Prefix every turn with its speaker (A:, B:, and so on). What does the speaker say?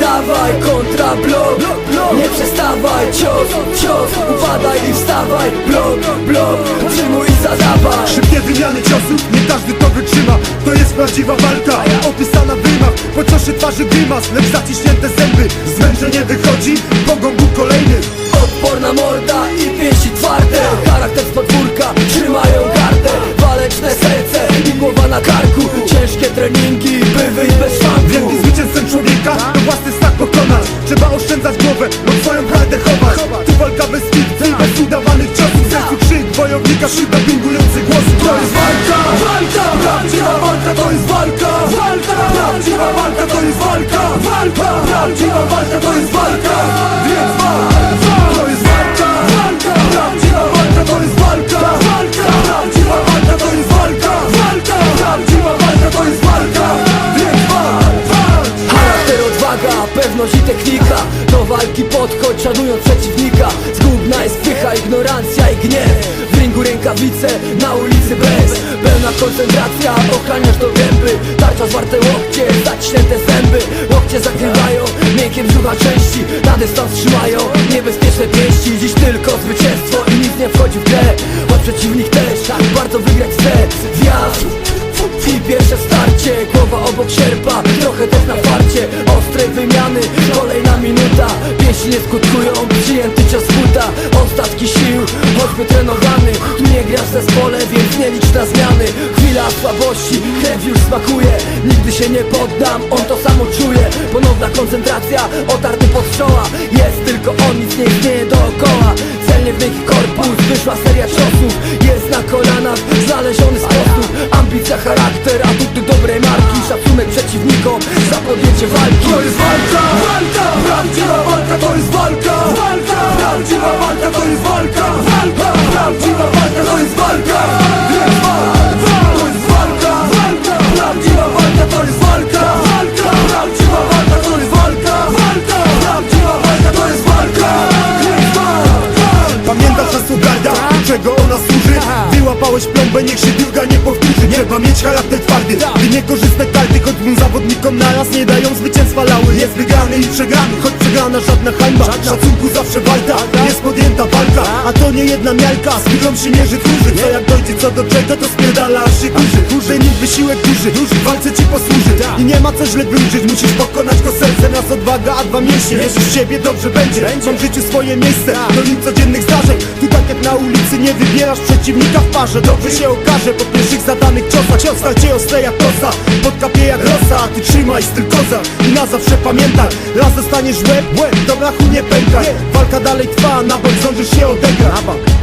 A: dawaj, kontra blok Nie przestawaj, cios, cios Upadaj i wstawaj, blok, blok. Przyjmuj i zadawaj.
B: Szybkie wymiany ciosów, nie każdy to wytrzyma. To jest prawdziwa walka, opisana w rymach Po ciosie twarzy grymas, lecz zaciśnięte zęby? Zmęczenie wychodzi, pogą był kolejny.
A: Odporna morda i pięści twarde. Charakter z podwórka, trzymają gardę. Waleczne serce i głowa na karku. Ciężkie treningi, by wyjść got the walki podchodź, szanując przeciwnika. Zgubna jest pycha, ignorancja i gniew. W ringu rękawice, na ulicy bez. Pełna koncentracja, ochraniasz do gęby. Tarcza zwarte łokcie, zaciśnięte zęby. Łokcie zakrywają, miękkie brzucha części. Na dystans trzymają, niebezpieczne pięści. Dziś tylko zwycięstwo i nic nie wchodzi w grę. Choć przeciwnik też, tak bardzo wygrać chce. Wjazd i pierwsze starcie, głowa obok sierpa Trochę też na farcie, ostrej wymiany nie skutkują Przyjęty cios buta, ostatki sił Choćby trenowany, tu nie grasz w zespole Więc nie licz na zmiany. Chwila słabości, krew już smakuje. Nigdy się nie poddam, on to samo czuje. Ponowna koncentracja, otarty pod czoła. Jest tylko on, nic nie istnieje dookoła. Celnie w miękki korpus, wyszła seria ciosów. Jest na kolanach, znaleziony sposób. Ambicja, charakter, atuty dobrej marki. Szacunek przeciwnikom za podjęcie walki.
B: To jest walka, walka, czego ona służy? Wyłapałeś plombę, niech się druga nie powtórzy. Trzeba mieć charakter twardy, by niekorzystne karty Choć dwóm zawodnikom naraz nie dają zwycięstwa lały. Jest wygrany i przegrany, choć przegrana żadna hańba. Szacunku zawsze walka, jest podjęta walka. A to nie jedna miarka, z którą się mierzy tłurzy Co jak dojdzie co do czego, to spierdala aż duży, duży, w walce ci posłuży I nie ma co źle wróżyć, musisz pokonać go sercem Raz odwaga, a dwa mięśnie, wierzysz w siebie, dobrze będzie. Mam w życiu swoje miejsce, do nim codziennych zdarzeń. Tu tak jak na ulicy, nie wybierasz przeciwnika w parze. Dobrze się okaże po pierwszych zadanych ciosach. Cios cię ostre jak prosa, podkapie jak rosa A ty trzymaj styl koza. I na zawsze pamiętaj Raz dostaniesz w łeb, łeb, do brachu nie pękaj. Walka dalej trwa, na bok zdążysz się odegrać